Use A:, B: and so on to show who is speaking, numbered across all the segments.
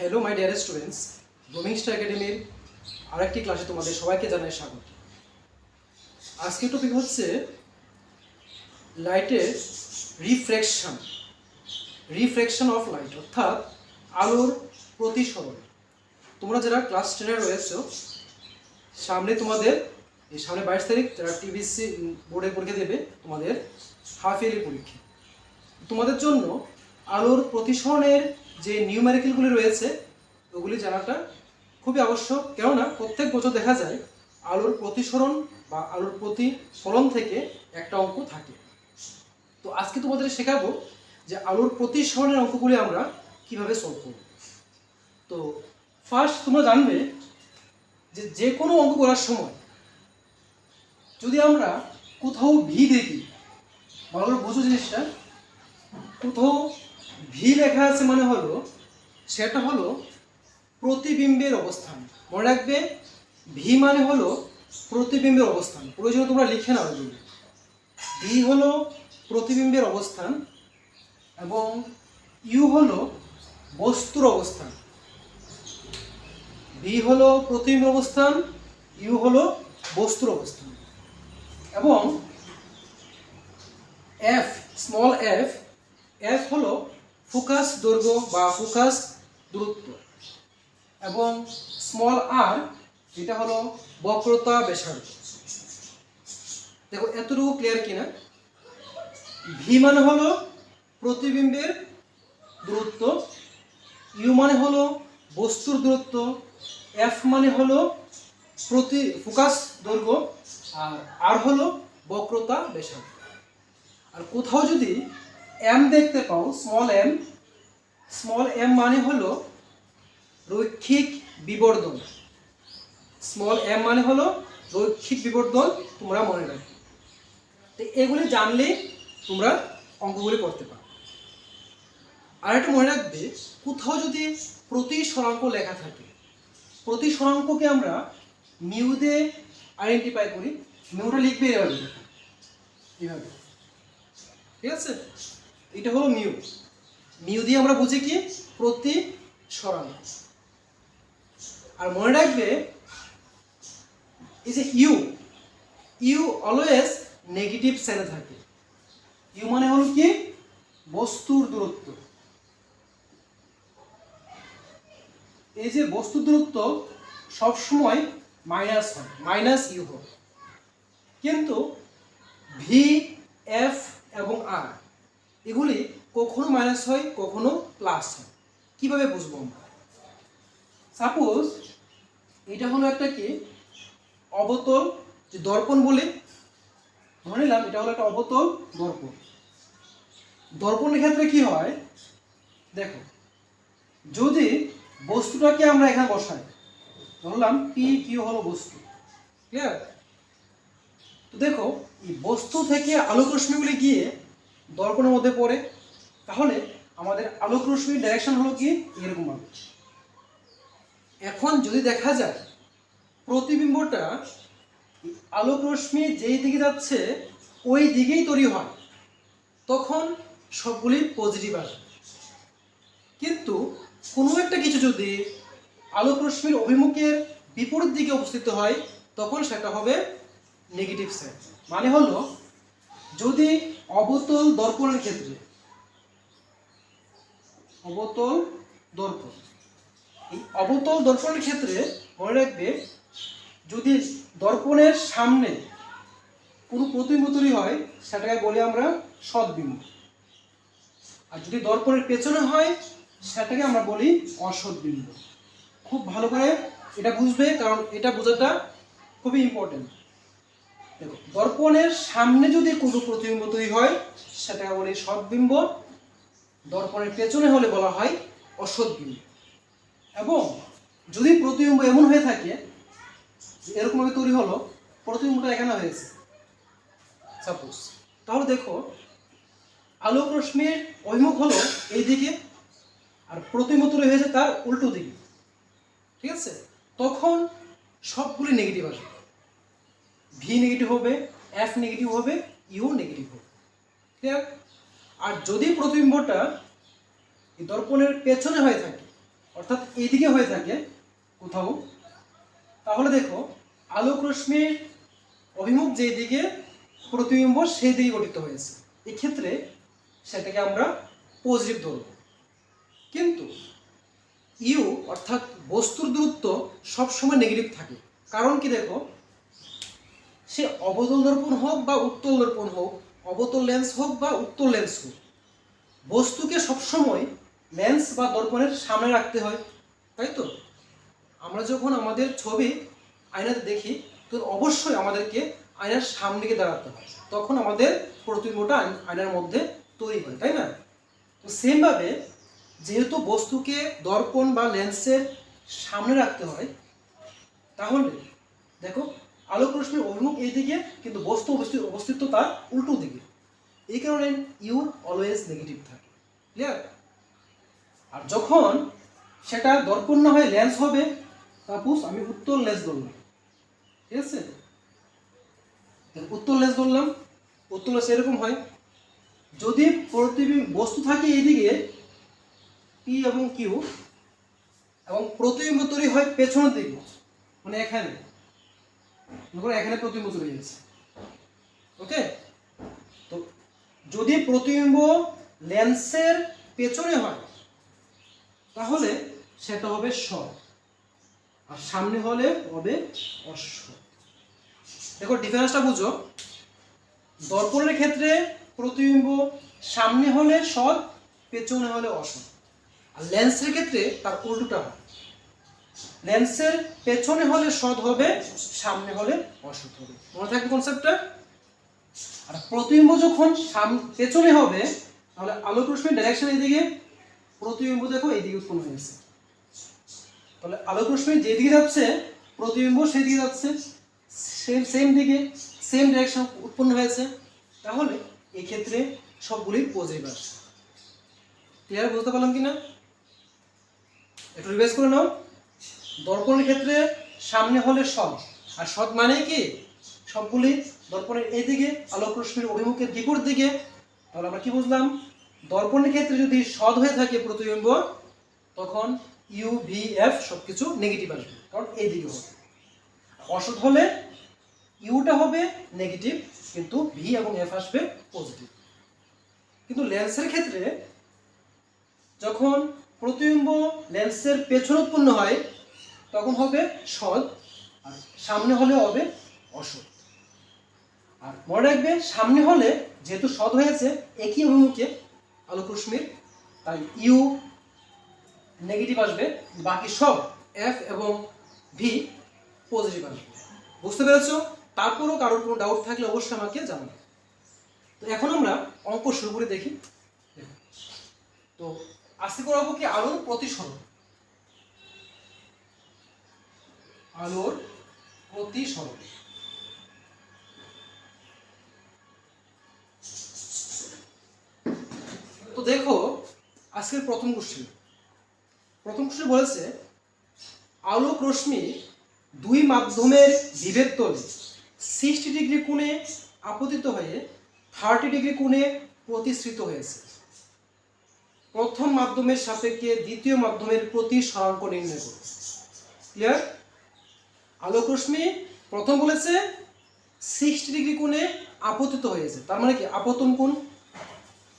A: Hello my dear students Bloomingstar একাডেমির আরেকটি ক্লাসে তোমাদের সবাইকে জানাই স্বাগত। আজকের টপিক হচ্ছে লাইটের রিফ্লেকশন রিফ্লেকশন অফ লাইট অর্থাৎ আলোর প্রতিসরণ। তোমরা যারা ক্লাস টেনে রয়েছ, সামনে তোমাদের, এই সামনে বাইশ তারিখ, যারা টিবিসি বোর্ডে পরীক্ষা দেবে, তোমাদের হাফ ইয়ারলি পরীক্ষা। তোমাদের জন্য আলোর প্রতিসরণের যে নিউ নিউমেরিক্যালগুলি রয়েছে, ওগুলি জানাটা খুবই আবশ্যক। কেননা প্রত্যেক বছর দেখা যায় আলোর প্রতিসরণ বা আলোর প্রতিফলন থেকে একটা অঙ্ক থাকে। তো আজকে তোমাদের শেখাবো যে আলোর প্রতিসরণের অঙ্কগুলি আমরা কীভাবে সলভ করব। তো ফার্স্ট তোমরা জানবে যে যে কোনো অঙ্ক করার সময় যদি আমরা কোথাও ভি দেখি ভালো করে বুঝো জিনিসটা কোথাও ভি লেখা আছে মানে হলো, সেটা হলো প্রতিবিম্বের অবস্থান। মনে রাখবে, ভি মানে হলো প্রতিবিম্বের অবস্থান। প্রয়োজনে তোমরা লিখে নাও এগুলো। ভি হলো প্রতিবিম্বের অবস্থান এবং ইউ হলো বস্তুর অবস্থান। ভি হলো প্রতিবিম্ব অবস্থান, ইউ হলো বস্তুর অবস্থান। এবং এফ, স্মল এফ এফ হলো ফোকাস দৈর্ঘ্য বা ফোকাস দূরত্ব। এবং স্মল আর যেটা হলো বক্রতা ব্যাসার্ধ। দেখো, এতটুকু ক্লিয়ার কিনা? ভি মানে হলো প্রতিবিম্বের দূরত্ব। ইউ মানে হলো বস্তুর দূরত্ব। এফ মানে হলো প্রতি, ফোকাস দৈর্ঘ্য। আর আর হলো বক্রতা ব্যাসার্ধ। আর কোথাও যদি এম দেখতে পাও স্মল এম স্মল এম মানে হলো রৈখিক বিবর্ধন। স্মল এম মানে হলো রৈখিক বিবর্ধন তোমরা মনে রাখবে। তো এগুলি জানলেই তোমরা অঙ্কগুলি করতে পারো। আর একটা মনে রাখবে, কোথাও যদি প্রতি স্বরাঙ্ক লেখা থাকে, প্রতি স্বরাঙ্ককে আমরা মিউ দিয়ে আইডেন্টিফাই করি মিউটা লিখবে এভাবে। এভাবে। ঠিক আছে? এটা হলো মিউ মিউ দিয়ে আমরা বুঝি কি? প্রতি সরানো। আর মনে রাখবে, এই যে ইউ ইউ অলওয়েজ নেগেটিভ সাইনে থাকে। ইউ মানে হলো কি? বস্তুর দূরত্ব। এই যে বস্তুর দূরত্ব সবসময় মাইনাস হয় মাইনাস ইউ হয়। কিন্তু ভি এফ এবং আর এগুলি কখনো মাইনাস হয়, কখনো প্লাস হয়। কীভাবে বুঝব আমরা? সাপোজ এটা হলো একটা কি? অবতল, যে দর্পণ বলে। ধরে নিলাম এটা হলো একটা অবতল দর্পণ। দর্পণের ক্ষেত্রে কি হয়? দেখো, যদি বস্তুটাকে আমরা এখানে বসাই ধরলাম পি কিউ হলো বস্তু। ক্লিয়ার তো দেখো, এই বস্তু থেকে আলোক রশ্মিগুলি গিয়ে দর্পণের মধ্যে পড়ে, তাহলে আমাদের আলোক রশ্মির ডাইরেকশন হলো কি? এরকম হবে এখন যদি দেখা যায়, প্রতিবিম্বটা আলোক রশ্মি যেই দিকে যাচ্ছে, ওই দিকেই তৈরি হয়। তখন সবগুলি পজিটিভ আসবে কিন্তু কোনো একটা কিছু যদি আলোক রশ্মির অভিমুখের বিপরীত দিকে অবস্থিত হয়, তখন সেটা হবে নেগেটিভ সাইড মানে হলো, যদি অবতল দর্পণের ক্ষেত্রে। অবতল দর্পণ। এই অবতল দর্পণের ক্ষেত্রে মনে রাখবে, যদি দর্পণের সামনে কোনো প্রতিবিম্ব তৈরি হয়, সেটাকে বলি আমরা সদ্বিম্ব আর যদি দর্পণের পেছনে হয়, সেটাকে আমরা বলি অসদ্বিম্ব খুব ভালো করে এটা বুঝবে, কারণ এটা বোঝাটা খুবই ইম্পর্টেন্ট দেখো, দর্পণের সামনে যদি কোনো প্রতিবিম্ব তৈরি হয় সেটাকে বলি সদ্বিম্ব দর্পণের পেছনে হলে বলা হয় অসদ্বিম্ব এবং যদি প্রতিবিম্ব এমন হয়ে থাকে এরকমভাবে তৈরি হলো, প্রতিবিম্বটা এখানে হয়েছে। সাপোজ তাহলে দেখো, আলোক রশ্মির অভিমুখ হলো এই দিকে, আর প্রতিবিম্ব তৈরি হয়েছে তার উল্টো দিকে। ঠিক আছে? তখন সবগুলি নেগেটিভ আসবে। ভি নেগেটিভ হবে এফ নেগেটিভ হবে ইউ নেগেটিভ হবে। ক্লিয়ার আর যদি প্রতিবিম্বটা দর্পণের পেছনে হয়ে থাকে, অর্থাৎ এইদিকে হয়ে থাকে কোথাও, তাহলে দেখো, আলোক রশ্মির অভিমুখ যেই দিকে প্রতিবিম্ব সেই দিকে গঠিত হয়েছে। এক্ষেত্রে সেটাকে আমরা পজিটিভ ধরব। কিন্তু ইউ অর্থাৎ বস্তুর দূরত্ব সবসময় নেগেটিভ থাকে। কারণ কি দেখো সে অবতল দর্পণ হোক বা উত্তল দর্পণ হোক, অবতল লেন্স হোক বা উত্তল লেন্স হোক, বস্তুকে সবসময় লেন্স বা দর্পণের সামনে রাখতে হয়, তাই তো? আমরা যখন আমাদের ছবি আয়নাতে দেখি, তো অবশ্যই আমাদেরকে আয়নার সামনে দিকে দাঁড়াতে হয়। তখন আমাদের প্রতিবিম্বটা আয়নার মধ্যে তৈরি হয়, তাই না? তো সেমভাবে যেহেতু বস্তুকে দর্পণ বা লেন্সের সামনে রাখতে হয়, তাহলে দেখো আলোক রশ্মির অভিমুখ এই দিকে কিন্তু বস্তু অবস্থিত অবস্থিত তার উল্টো দিকে। এই কারণে ইউ অলওয়েজ নেগেটিভ থাকে। ক্লিয়ার আর যখন সেটা দর্পণ না হয় লেন্স হবে সাপোজ আমি উত্তর লেন্স ধরলাম। ঠিক আছে? উত্তর লেন্স ধরলাম। উত্তর লেন্স এরকম হয়। যদি প্রতিবিম্ব বস্তু থাকে এইদিকে পি এবং কিউ এবং প্রতিবিম্ব তৈরি হয় পেছনের দিকে মানে এখানে। মনে এখানে প্রতিবিম্ব তৈরি হয়েছে ওকে তো যদি প্রতিবিম্ব লেন্সের পেছনে হয়, তাহলে সেটা হবে স আর সামনে হলে হবে অশ্ব। দেখো ডিফারেন্সটা বুঝো। দর্পণের ক্ষেত্রে প্রতিবিম্ব সামনে হলে সৎ, পেছনে হলে অসৎ। আর লেন্সের ক্ষেত্রে তার উল্টোটা হয়। লেন্সের পেছনে হলে সৎ হবে, সামনে হলে অসৎ হবে। মনে থাকবে কনসেপ্টটা আর প্রতিবিম্ব যখন সাম- পেছনে হবে, তাহলে আলোক রশ্মির ডাইরেকশন এদিকে, প্রতিবিম্ব দেখো এইদিকে উৎপন্ন হয়েছে তাহলে আলোক রশ্মি যেদিকে যাচ্ছে, প্রতিবিম্ব সেই দিকে যাচ্ছে সেম সেম দিকে সেম ডাইরেকশন উৎপন্ন হয়েছে। তাহলে এই ক্ষেত্রে সবগুলি পজিটিভ আসে ক্লিয়ার বুঝতে পারলাম কি না একটু রিভাইজ করে নাও। দর্পণের ক্ষেত্রে সামনে হলে সৎ। আর সৎ মানে কি? সবগুলি দর্পণের এইদিকে আলোক রশ্মির অভিমুখের বিপরীত দিকে। তাহলে আমরা কি বুঝলাম? দর্পণের ক্ষেত্রে যদি সৎ হয়ে থাকে প্রতিবিম্ব, তখন ইউ ভি এফ সব কিছু নেগেটিভ আসবে, কারণ এইদিকে হবে। অসৎ হলে ইউটা হবে নেগেটিভ কিন্তু ভি এবং এফ আসবে পজিটিভ কিন্তু লেন্সের ক্ষেত্রে যখন প্রতিবিম্ব লেন্সের পেছনে উৎপন্ন হয় তখন হবে সৎ, আর সামনে হলে হবে অসৎ। আর মনে রাখবে, সামনে হলে যেহেতু সৎ হয়েছে, একই অভিমুখে আলোক রশ্মির তাই ইউ নেগেটিভ আসবে, বাকি সব এফ এবং ভি পজিটিভ আসবে। বুঝতে পেরেছ? তারপরও কারোর কোনো ডাউট থাকলে অবশ্যই আমাকে জানাবে। তো এখন আমরা অঙ্ক শুরু করে দেখি। তো আজকে করাবো কি আলোর প্রতিসরণ। আলোর প্রতিসরণ। তো দেখো, আজকের প্রথম কোশ্চেন প্রথম কোশ্চেন বলেছে, আলোক রশ্মি দুই মাধ্যমের বিভেদ তলে সিক্সটি ডিগ্রি কোণে আপতিত হয়ে থার্টি ডিগ্রি কোণে প্রতিসৃত হয়েছে। প্রথম মাধ্যমের সাপেক্ষে দ্বিতীয় মাধ্যমের প্রতি সরাঙ্ক নির্ণয় করো। ক্লিয়ার আলোক রশ্মি প্রথম বলেছে সিক্সটি ডিগ্রি কোণে আপতিত হয়েছে। তার মানে কি? আপতন কোণ।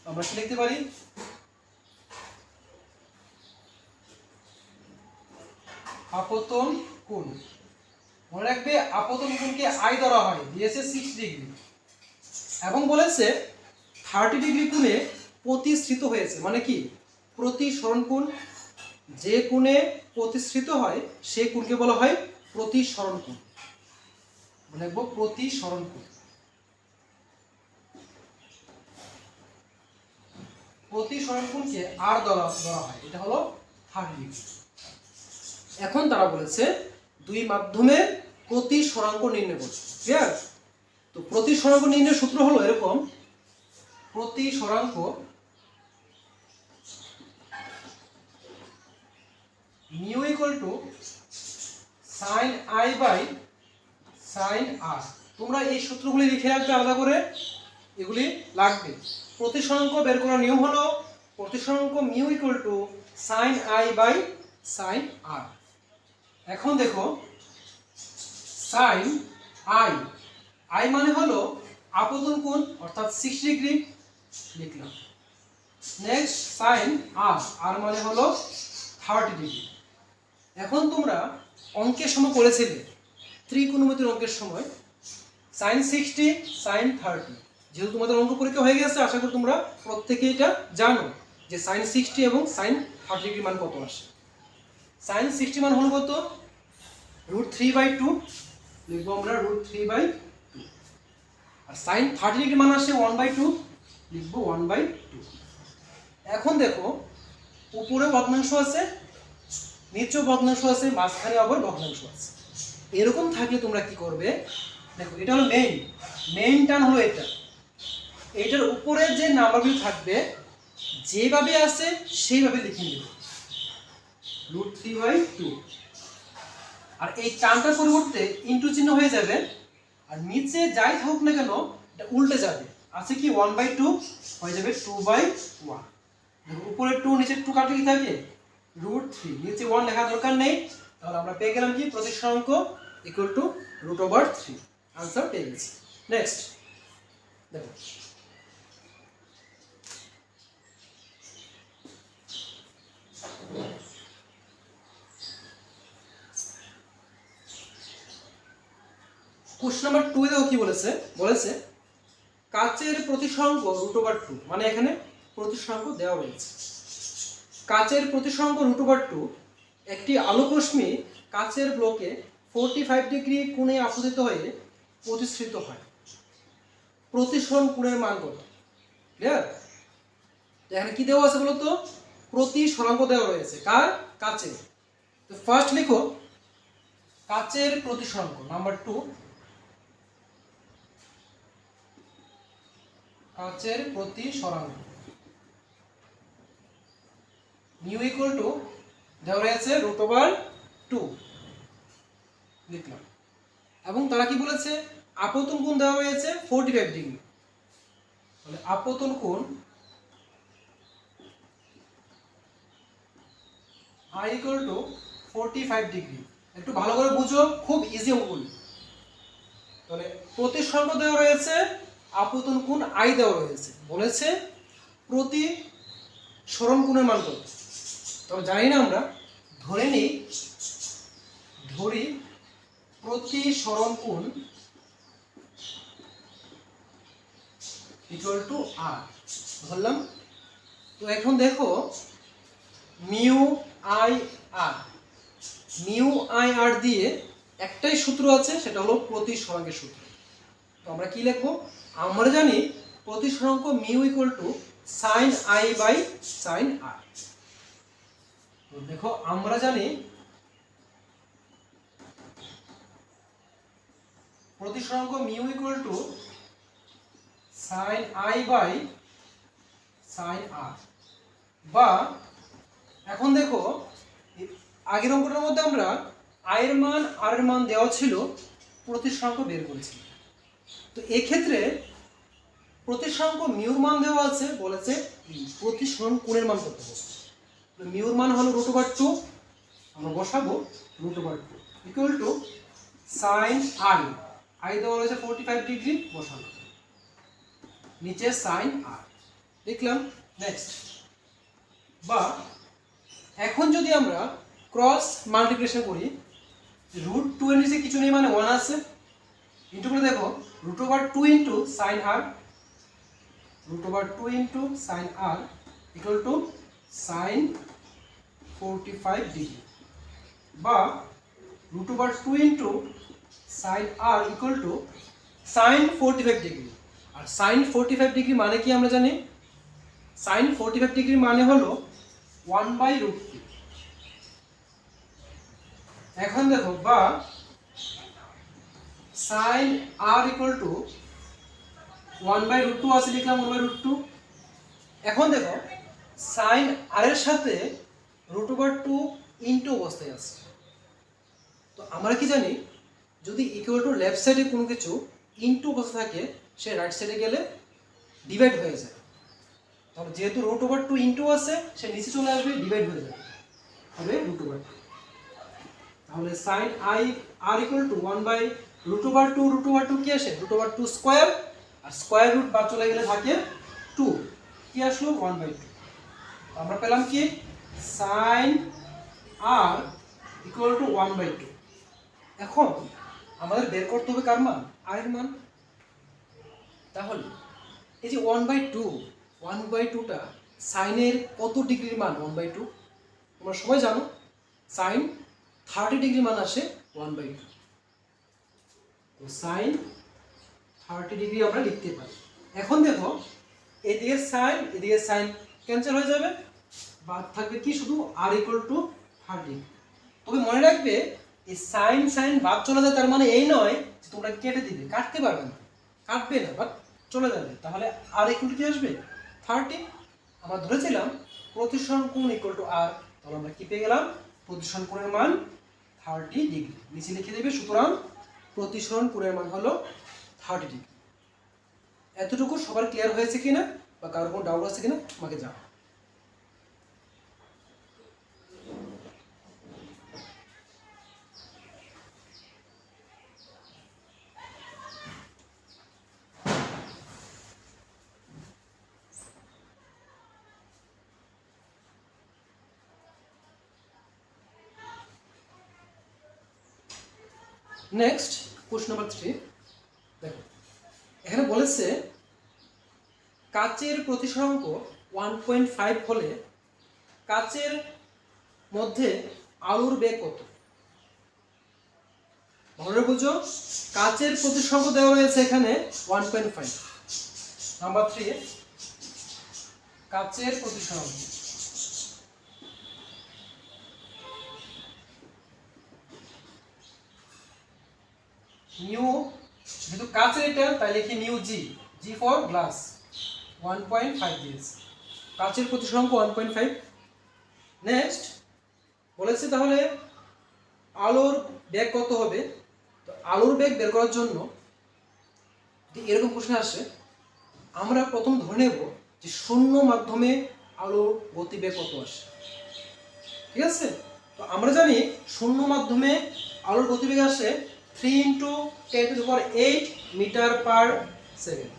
A: আমরা কি লিখতে পারি? আপতন কোণ। মনে রাখবে আপতন কোণকে আই ধরা হয়, দিয়েছে সিক্স ডিগ্রি এবং বলেছে থার্টি ডিগ্রি কোণে প্রতিষ্ঠিত হয়েছে। মানে কি? প্রতিসরণ কোণ। যে কোণে প্রতিষ্ঠিত হয়, সে কোণকে বলা হয় প্রতিসরণ কোণ লিখব প্রতিসরণ কোণ প্রতিসরণ কোণকে আর ধরা ধরা হয়। এটা হলো থার্টি ডিগ্রি এখন তারা বলেছে, দুই মাধ্যমে প্রতি সরাঙ্ক নির্ণয় করছে। ক্লিয়ার তো প্রতি সরাঙ্ক নির্ণয়ের সূত্র হলো এরকম প্রতি সরাঙ্ক mu equal to sine I by sine R তোমরা এই সূত্রগুলি লিখে রাখবে আলাদা করে, এগুলি লাগবে। প্রতিসরাঙ্ক বের করার নিয়ম হলো প্রতিসরাঙ্ক mu equal to sine I by sine R এখন দেখো সাইন আই আই মানে হলো আপতন কোণ, অর্থাৎ সিক্সটি ডিগ্রি লিখলাম। নেক্সট সাইন আর আর মানে হলো থার্টি ডিগ্রি এখন তোমরা অঙ্কের সময় করেছিলে। ত্রিকোণমিতির অঙ্কের সময়। সাইন সিক্সটি সাইন থার্টি যেহেতু তোমাদের অঙ্ক পরীক্ষা হয়ে গেছে, আশা করি তোমরা প্রত্যেকে এটা জানো যে সাইন সিক্সটি এবং সাইন থার্টি ডিগ্রি মান কত আসে। সাইন সিক্সটি মান হলো কত? রুট থ্রি বাই টু লিখব আমরা রুট থ্রি বাই টু আর সাইন থার্টি ডিগ্রি মান আসে ওয়ান বাই টু লিখব ওয়ান বাই টু এখন দেখো উপরে ভগ্নাংশ আছে নিচেও ভগ্নাংশ আছে, মাঝখানে আবার ভগ্নাংশ আছে। এরকম থাকলে তোমরা কি করবে? দেখো, এটা হলো মেইন মেইন টান হলো এটা। এটার উপরে যে নাম্বারগুলো থাকবে, যেভাবে আছে, সেইভাবে লিখে নেবে। রুট থ্রি বাই টু আর এই টানটার পরিবর্তে ইন্টু চিহ্ন হয়ে যাবে। আর নিচে যাই থাকুক না কেন, এটা উল্টে যাবে। আছে কি ওয়ান বাই টু হয়ে যাবে টু বাই ওয়ান উপরে টু নিচে টু কাটলে কি থাকে? রুট থ্রি নিচে ওয়ান লেখা দরকার নেই। তাহলে আমরা পেয়ে গেলাম কি? প্রতিষ্ঠানাঙ্ক equal to root over three answer পেয়ে গেছি। নেক্সট দেখো। কোশ্চেন নাম্বার টু দেখো কি বলেছে? বলেছে, কাচের প্রতিসংখ্য রুট ওভার টু মানে এখানে প্রতিসংখ্য দেওয়া হয়েছে। কাচের প্রতিসংখ্য রুট টু একটি আলোকরশ্মি কাচের ব্লকে ফোরটি ফাইভ ডিগ্রি কোণে আপতিত হয়ে প্রতিষ্ঠিত হয়। প্রতিসরণ কোণের মান কত? ক্লিয়ার এখানে কি দেওয়া আছে বলতো? প্রতি সরাঙ্ক দেওয়া রয়েছে। কার? কাচের। তো ফার্স্ট লিখো। কাচের প্রতিসরাঙ্ক নাম্বার টু কাচের প্রতি সরাঙ্ক মিউ ইকুয়াল টু দেওয়া রয়েছে রুট ওভার টু লিখলাম। এবং তারা কি বলেছে? আপতন কোণ দেওয়া হয়েছে ফোরটি ফাইভ ডিগ্রি তাহলে আপতন কোণ I equal to forty five degree একটু ভালো করে বুঝো, খুব ইজি অঙ্কগুলি তাহলে প্রতিসর্গ দেওয়া রয়েছে, আপতন কোণ আই দেওয়া রয়েছে। বলেছে প্রতি সরণ কোণের মান কত? তবে জানি না আমরা। ধরে নিই, ধরি প্রতি সরণ কোণ ইকুয়াল টু আর ধরলাম। তো এখন দেখো, mu I R. Mu I R দিয়ে একটাই সূত্র আছে, সেটা হলো প্রতি সরাঙ্কের সূত্র। তো আমরা কি লিখব? আমরা জানি প্রতি সরাঙ্ক mu equal to sine I by sine R দেখো, আমরা জানি প্রতি সরাঙ্ক mu equal to sine I by sine R বা এখন দেখো আগের অঙ্কটার মধ্যে আমরা আয়ের মান আর এর মান দেওয়া ছিল প্রতিসরাঙ্ক বের করেছি। তো এক্ষেত্রে প্রতিসরাঙ্ক মিউর মান দেওয়া আছে, বলেছে প্রতিসরণ কোণের মান কত হবে তো মিউর মান হলো রুট ওভার টু আমরা বসাবো root over two equal to sine i i দেওয়া রয়েছে ফোরটি ফাইভ ডিগ্রি বসানো। নিচে সাইন আর দেখলাম নেক্সট বা এখন যদি আমরা ক্রস মাল্টিপ্লিকেশন করি রুট টু এর নিচে কিছু নেই মানে ওয়ান আছে। ইন্টু করে দেখো root over two into sine r root over two into sine r equal to sine forty five degree বা root over two into sine r equal to sine forty five degree R sine forty five degree মানে কি আমরা জানি? Sign forty five degree মানে হলো one by root two এখন দেখো, বা sine r equal to one by root two আছে লিখলাম ওয়ান বাই রুট টু এখন দেখো সাইন আর এর সাথে রুট ওভার টু ইন্টু অবস্থায় আছে তো আমরা কি জানি, যদি ইকুয়াল টু লেফট সাইডে কোনো কিছু ইন্টু অবস্থা থাকে, সে রাইট সাইডে গেলে ডিভাইড হয়ে যায়। তাহলে যেহেতু রুট ওভার টু ইন্টু আছে, সে নিচে চলে আসবে ডিভাইড হয়ে যাবে। হবে রুট ওভার তাহলে sine i r equal to one by root over two root over two কি আসে? রুট ওভার টু স্কোয়ার আর স্কোয়ার রুট বাদ চলে গেলে থাকে টু কি আসলো? ওয়ান বাই টু আমরা পেলাম কি? Sine r equal to one by two এখন আমাদের বের করতে হবে কার মান? আর মান। তাহলে এই যে one by two one by টুটা সাইনের কত ডিগ্রির মান? ওয়ান বাই টু তোমরা সবাই জানো সাইন থার্টি ডিগ্রি মান আসে ওয়ান বাই টু তো সাইন থার্টি ডিগ্রি আমরা লিখতে পারি। এখন দেখো, এদিকে সাইন এদিকে সাইন ক্যান্সেল হয়ে যাবে। বাদ থাকবে কি? শুধু আর ইকুয়াল টু থার্টি তবে মনে রাখবে, এই সাইন সাইন বাদ চলে যায়, তার মানে এই নয় যে তোমরা কেটে দিবে। কাটতে পারবে না। কাটবে না বাট চলে যাবে। তাহলে আর ইকুয়াল টু কি আসবে? থার্টি আমরা ধরেছিলাম প্রতিসরণ কোণ ইকুয়াল টু আর তাহলে আমরা কি পেয়ে গেলাম? প্রতিসরণ কোণের মান থার্টি ডিগ্রি নিচে লিখে দেবে, সুতরাং প্রতিসরণ কোণের মান হলো থার্টি ডিগ্রি এতটুকু সবার ক্লিয়ার হয়েছে কিনা? বা কারোর কোনো ডাউট আছে কিনা? আমাকে জানাও। নেক্সট কোশ্চেন নাম্বার থ্রি দেখো, এখানে বলেছে, কাচের প্রতিসরাঙ্ক ওয়ান পয়েন্ট ফাইভ হলে কাচের মধ্যে আলুর বেগ কত? ভালো বুঝো, কাচের প্রতিসরাঙ্ক দেওয়া রয়েছে এখানে one point five number three কাচের প্রতিসরাঙ্ক। নিউ, যেহেতু কাচের এটা তাই লিখি mu g g for glass one point five দিয়েছে কাচের প্রতিসরাঙ্ক ওয়ান পয়েন্ট ফাইভ নেক্সট বলেছে তাহলে আলোর বেগ কত হবে? তো আলোর বেগ বের করার জন্য এরকম প্রশ্ন আসে, আমরা প্রথম ধরে নেব যে শূন্য মাধ্যমে আলোর গতিবেগ কত আসে। ঠিক আছে? তো আমরা জানি শূন্য মাধ্যমে আলোর গতিবেগ আসে three into ten to power eight metre per second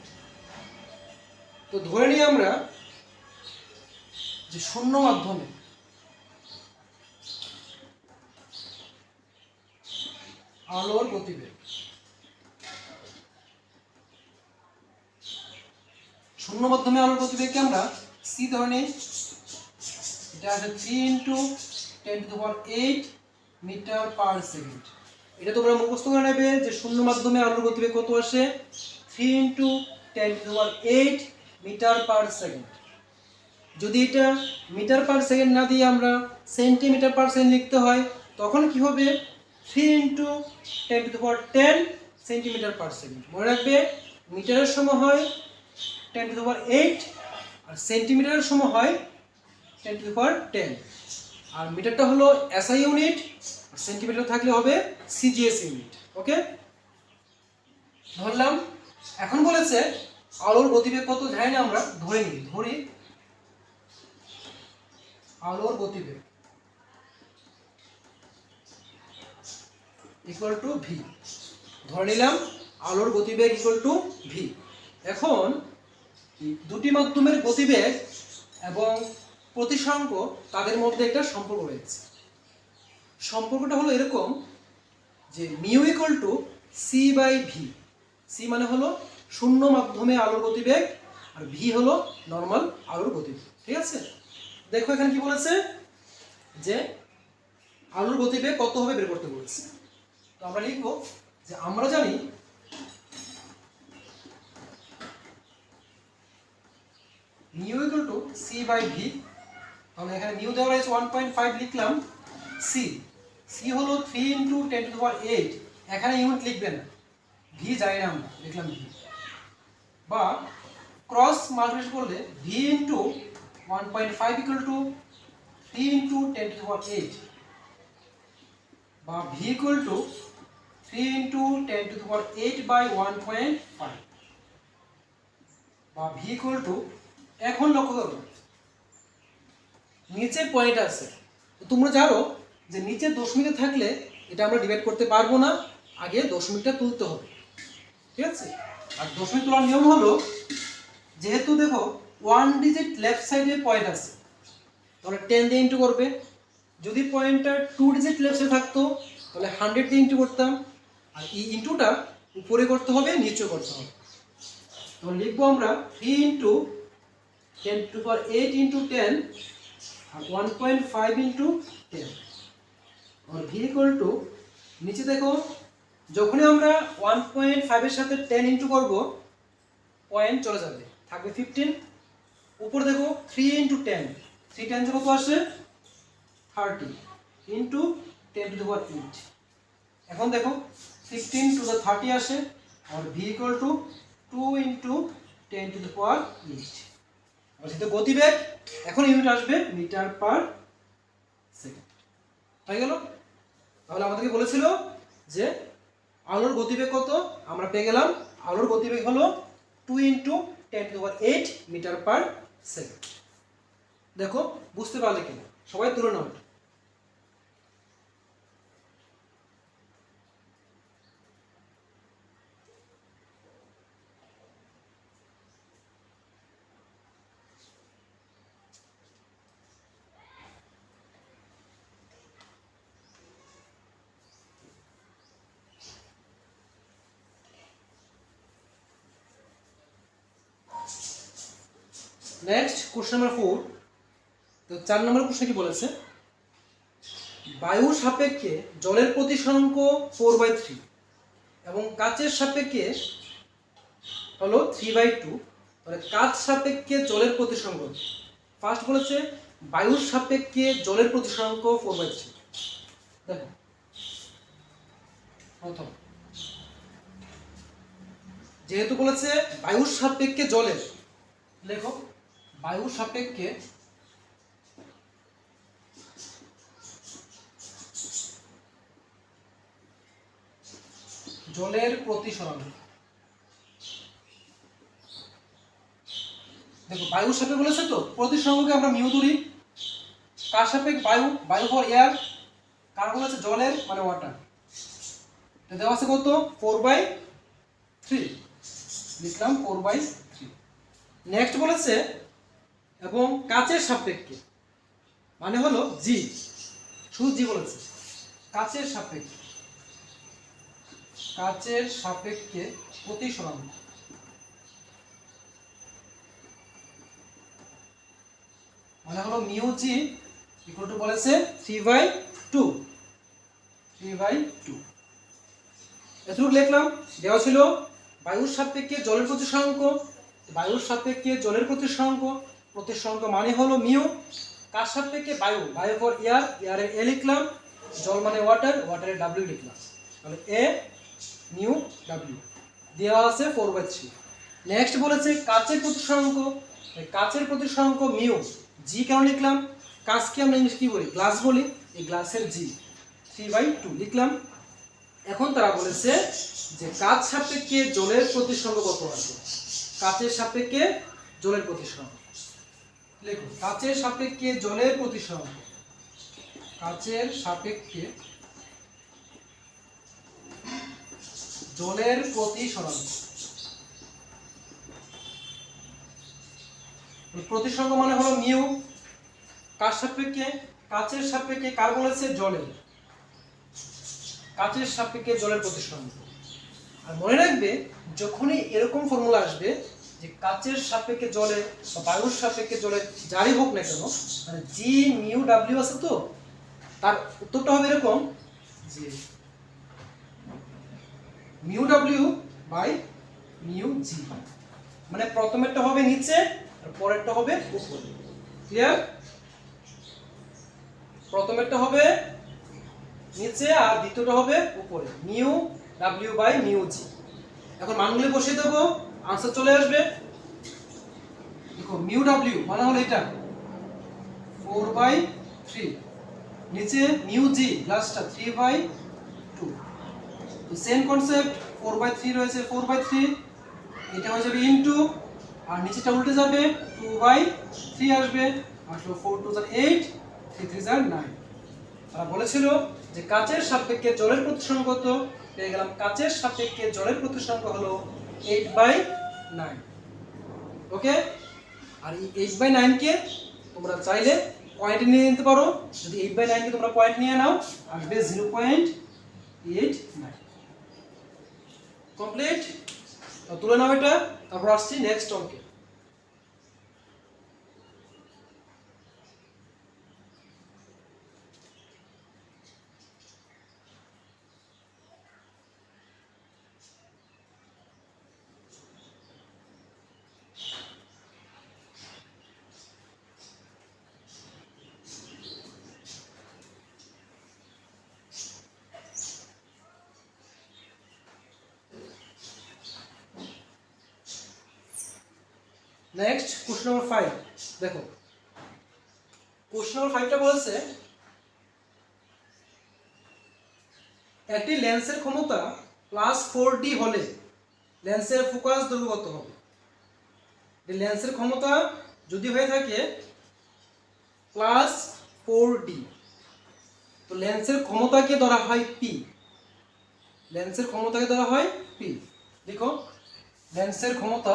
A: তো ধরে নিই আমরা যে শূন্য মাধ্যমে আলোর গতিবেগ শূন্য মাধ্যমে আলোর গতিবেগকে আমরা সি ধরে নিই। এটা আছে three into ten to power eight metre per second এটা তোমরা মুখস্থ করে নেবে যে শূন্য মাধ্যমে আলোর গতিবেগ কত আসে? Three into ten to eight metre per second যদি এটা মিটার পার সেকেন্ড না দিয়ে আমরা সেন্টিমিটার পার সেকেন্ড লিখতে হয়, তখন কি হবে? Three into ten to power ten centimetre per second মনে রাখবে মিটারের সময় হয় টেন টু পাওয়ার এইট আর সেন্টিমিটারের সময় হয় টেন টু পাওয়ার টেন আর মিটারটা হলো এসআই ইউনিট সেন্টিমিটার থাকলে হবে সিজিএস ইউনিট ওকে ধরলাম, এখন বলেছে আলোর গতিবেগ কত জানি না আমরা, ধরে নিই, ধরি আলোর গতিবেগ ইকুয়াল টু ভি ধরে নিলাম আলোর গতিবেগ ইকুয়াল টু ভি এখন দুটি মাধ্যমের গতিবেগ এবং প্রতিসরাঙ্ক তাদের মধ্যে একটা সম্পর্ক রয়েছে। সম্পর্কটা হলো এরকম যে mu equal to c by v c মানে হলো শূন্য মাধ্যমে আলোর গতিবেগ, আর ভি হলো নর্মাল আলোর গতিবেগ। ঠিক আছে? দেখো এখানে কি বলেছে? যে আলোর গতিবেগ কত হবে বের করতে বলেছে। তো আমরা লিখব যে আমরা জানি mu equal to c by v তাহলে এখানে মিউ দেওয়া রয়েছে ওয়ান পয়েন্ট ফাইভ লিখলাম সি সি হলো three into ten to power eight এখানে ইউনিট লিখবে না। ভি যাই না আমরা লিখলাম ভি বা ক্রস মাল্টিপ্লিকেশন করলে v into one point five equal to three into ten to power eight বা v equal to three into ten to power eight by one point five বা ভি ইকুয়াল টু এখন লক্ষ্য করো। নিচে point আছে। তোমরা জানো যে নিচে দশমিকে থাকলে এটা আমরা ডিভাইড করতে পারব না, আগে দশমিকটা তুলতে হবে। ঠিক আছে? আর দশমিক তোলার নিয়ম হলো, যেহেতু দেখো ওয়ান ডিজিট লেফট সাইডে পয়েন্ট আছে, তাহলে টেন দিয়ে ইন্টু করবে। যদি পয়েন্টটা টু ডিজিট লেফট সাইডে থাকতো, তাহলে হান্ড্রেড দিয়ে ইন্টু করতাম। আর এই ইন্টুটা উপরে করতে হবে, নিচে করতে হবে। তখন লিখব আমরা three into ten to power eight into ten R one point five into ten R v equal to নিচে দেখো যখনই আমরা ওয়ান পয়েন্ট ফাইভের সাথে টেন ইন্টু করব পয়েন্ট চলে যাবে। থাকবে ফিফটিন উপর দেখো three into ten three ten কত আসে? Thirty into ten to the power eight এখন দেখো ফিফটিন টু দ্য থার্টি আসে, আর v equal to two into ten to the power eight আর সেটা গতিবেগ, এখন ইউনিট আসবে মিটার পার সেকেন্ড হয়ে গেল? তাহলে আমাদেরকে বলেছিল যে আলোর গতিবেগ কত? আমরা পেয়ে গেলাম, আলোর গতিবেগ হলো two into ten to eight metre per second দেখো, বুঝতে পারলে কিনা? সবাই তুলে নেক্সট কোশ্চেন নাম্বার ফোর তো চার নম্বর কোশ্চেন কি বলেছে? বায়ুর সাপেক্ষে জলের প্রতিসরাঙ্ক ফোর বাই থ্রি এবং কাচের সাপেক্ষে হলো থ্রি বাই টু তাহলে কাচ সাপেক্ষে জলের প্রতিসরাঙ্ক ফার্স্ট বলেছে বায়ুর সাপেক্ষে জলের প্রতিসরাঙ্ক ফোর বাই থ্রি দেখো। প্রথম। যেহেতু বলেছে বায়ুর সাপেক্ষে জলের, লেখো। বায়ুর সাপেক্ষে জলের প্রতিসরণ। দেখো বায়ুর সাপেক্ষে বলেছে তো প্রতিসরণকে আমরা মিউ ধরি। কার সাপেক্ষে বায়ু বায়ু ফর এয়ার কার বলেছে? জলের মানে ওয়াটার দেওয়া আছে কত? ফোর বাই থ্রি লিখলাম ফোর বাই থ্রি নেক্সট বলেছে এবং কাচের সাপেক্ষে মানে হলো জি শুধু জি বলেছে। কাচের সাপেক্ষে কাচের সাপেক্ষে প্রতিসরাঙ্ক মানে হলো মিউ জি ইকুয়াল টু বলেছে three by two three by two এতটুকু লিখলাম, দেওয়া ছিল বায়ুর সাপেক্ষে জলের প্রতিসরাঙ্ক বায়ুর সাপেক্ষে জলের প্রতিসরাঙ্ক প্রতিসরাঙ্ক মানে হলো মিউ, কার সাপেক্ষে বায়ু? বায়ু ফর এয়ার এয়ারে এ লিখলাম, জল মানে ওয়াটার ওয়াটারে ডাব্লিউ লিখলাম। তাহলে এ মিউ ডাব্লিউ দেওয়া আছে ফোর বাই থ্রি নেক্সট বলেছে কাচের এই কাচের প্রতিসরাঙ্ক মিউ জি কেন লিখলাম? কাচকে আমরা ইংলিশ কি বলি? গ্লাস বলি। এই গ্লাসের জি থ্রি বাই টু লিখলাম। এখন তারা বলেছে যে কাচ সাপেক্ষে জলের প্রতিসঙ্গ কত আছে? কাচের সাপেক্ষে জলের প্রতিসঙ্গ লেখো, কাচের সাপেক্ষে জলের প্রতিসঙ্গ কাচের সাপেক্ষে জলের প্রতিসরাঙ্ক প্রতিসঙ্গ মানে হলো মিউ। কার সাপেক্ষে? কাচের সাপেক্ষে কার বলেছে? জলের। কাচের সাপেক্ষে জলের প্রতিসরাঙ্ক আর মনে রাখবে, যখনই এরকম ফর্মুলা আসবে যে কাচের সাপেক্ষে জলে বা বায়ুর সাপেক্ষে জলে যারই হোক না কেন মানে জি মিউ, ডাব্লিউ আছে তো, তার উত্তরটা হবে এরকম যে mu, W by mu, G. মানে প্রথমেরটা হবে নিচে, আর পরেরটা হবে উপরে। ক্লিয়ার প্রথমেরটা হবে নিচে, আর দ্বিতীয়টা হবে উপরে। মিউ, ডাব্লিউ বাই মিউ, জি। এখন মানগুলি বসিয়ে দেবো। আনসার চলে আসবে। দেখো, মিউ ডাব্লিউ মানে হলো এটা। ফোর বাই থ্রি নিচে মিউ জি লাস্টটা থ্রি বাই টু তো same concept four by three রয়েছে ফোর বাই থ্রি এটা হয়ে যাবে ইনটু আর নিচেটা উল্টে যাবে টু বাই থ্রি আসবে। আসলো ফোর টু জার এইট থ্রি থ্রি জার নাইন তারা বলেছিল যে কাচের সাপেক্ষে জলের প্রতিসংখ্য কত পেয়ে গেলাম কাচের সাপেক্ষে জলের প্রতিসংখ্য হলো এইট বাই নাইন ওকে আর এই এইট বাই নাইনকে তোমরা চাইলে পয়েন্ট নিয়ে নিতে পারো। যদি এইট বাই নাইনকে তোমরা পয়েন্ট নিয়ে নাও, আসবে zero point eight nine complete তুলে নাও এটা, তারপর আসছি নেক্সট অঙ্কে নেক্সট কোশ্চেন নাম্বার ফাইভ দেখো কোশ্চেন নাম্বার ফাইভটা বলছে একটি লেন্সের ক্ষমতা প্লাস ফোর ডি হলে লেন্সের ফোকাস দৈর্ঘ্য হবে। লেন্সের ক্ষমতা যদি হয়ে থাকে প্লাস ফোর ডি তো লেন্সের ক্ষমতাকে ধরা হয় পি লেন্সের ক্ষমতাকে ধরা হয় পি দেখো, লেন্সের ক্ষমতা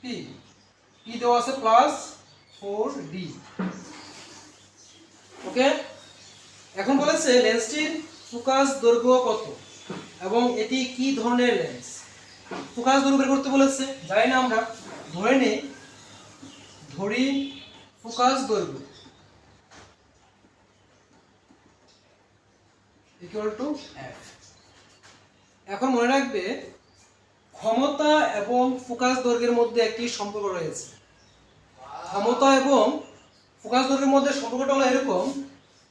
A: পি পি দেওয়া আছে প্লাস ফোর ডি ওকে এখন বলেছে লেন্সটির ফোকাস দৈর্ঘ্য কত? এবং এটি কি ধরনের লেন্স? ফোকাস দৈর্ঘ্য বের করতে বলেছে, জানি না আমরা, ধরে নেই। ধরি ফোকাস দৈর্ঘ্য। ইকুয়াল টু এফ এখন মনে রাখবে, ক্ষমতা এবং ফোকাস দৈর্ঘ্যের মধ্যে একটি সম্পর্ক রয়েছে। ক্ষমতা এবং ফোকাস দৈর্ঘ্যের মধ্যে সম্পর্কটা হলো এরকম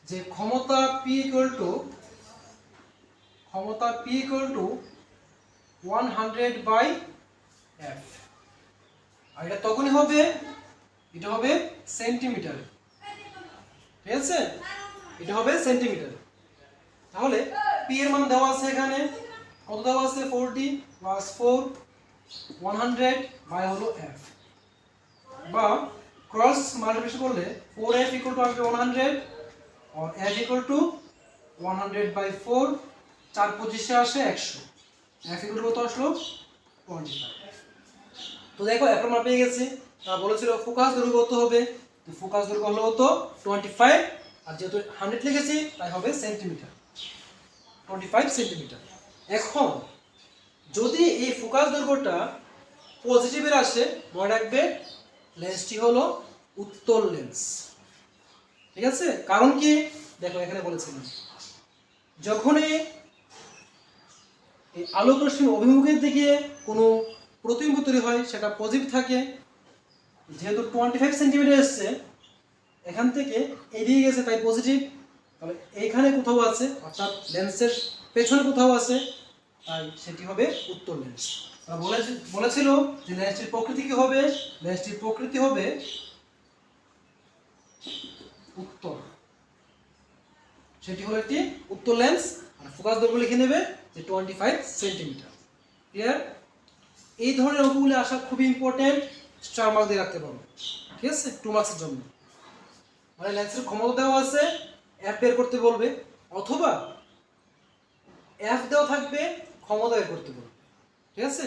A: যে ক্ষমতা পি ইকুয়াল টু ক্ষমতা p equal to one hundred by f আর এটা তখনই হবে, এটা হবে সেন্টিমিটার ঠিক আছে? এটা হবে সেন্টিমিটার তাহলে পি এর মান দেওয়া আছে এখানে। কত দেওয়া আছে? Forty plus four one hundred by হলো এফ বা ক্রস মাল্টিপ্লিকেশন করলে ফোর এফ ইকুয়াল টু আসবে one hundred f equal to one hundred by four চার পঁচিশে আসে একশো। এফ ইকুয়াল টু কত আসলো? টোয়েন্টি ফাইভ তো দেখো এখন আমরা পেয়ে গেছি। তারা বলেছিল ফোকাস দৈর্ঘ্য কত হবে? তো ফোকাস দৈর্ঘ্য হলো কত? টোয়েন্টি ফাইভ আর যেহেতু হান্ড্রেড লিখেছি, তাই হবে সেন্টিমিটার টোয়েন্টি ফাইভ সেন্টিমিটার এখন, যদি এই ফোকাস দৈর্ঘ্যটা পজিটিভের আসে, মনে রাখবে লেন্সটি হলো উত্তল লেন্স। ঠিক আছে? কারণ কি? দেখো, এখানে বলেছিলাম যখনই এই আলোক রশ্মি অভিমুখের দিকে কোনো প্রতিবিম্ব তৈরি হয়, সেটা পজিটিভ থাকে। যেহেতু টোয়েন্টি ফাইভ সেন্টিমিটার এসছে, এখান থেকে এদিকে গেছে, তাই পজিটিভ তাহলে এইখানে কোথাও আছে, অর্থাৎ লেন্সের পেছনে কোথাও আছে, তাই সেটি হবে উত্তর লেন্স। বলেছিল যে লেন্সটির প্রকৃতি কি হবে? লেন্সটির প্রকৃতি হবে উত্তর। সেটি হলো একটি উত্তর লেন্স আর ফোকাস দৈর্ঘ্য লিখে নেবে যে টোয়েন্টি ফাইভ সেন্টিমিটার ক্লিয়ার এই ধরনের অঙ্কগুলি আসা খুবই ইম্পর্টেন্ট স্টার মার্ক দিয়ে রাখতে পারব। ঠিক আছে? টু মার্কসের জন্য। মানে লেন্সের ক্ষমতা দেওয়া আছে অ্যাপ বের করতে বলবে, অথবা অ্যাপ দেওয়া থাকবে ক্ষমতা বের করতে বলবে। ঠিক আছে?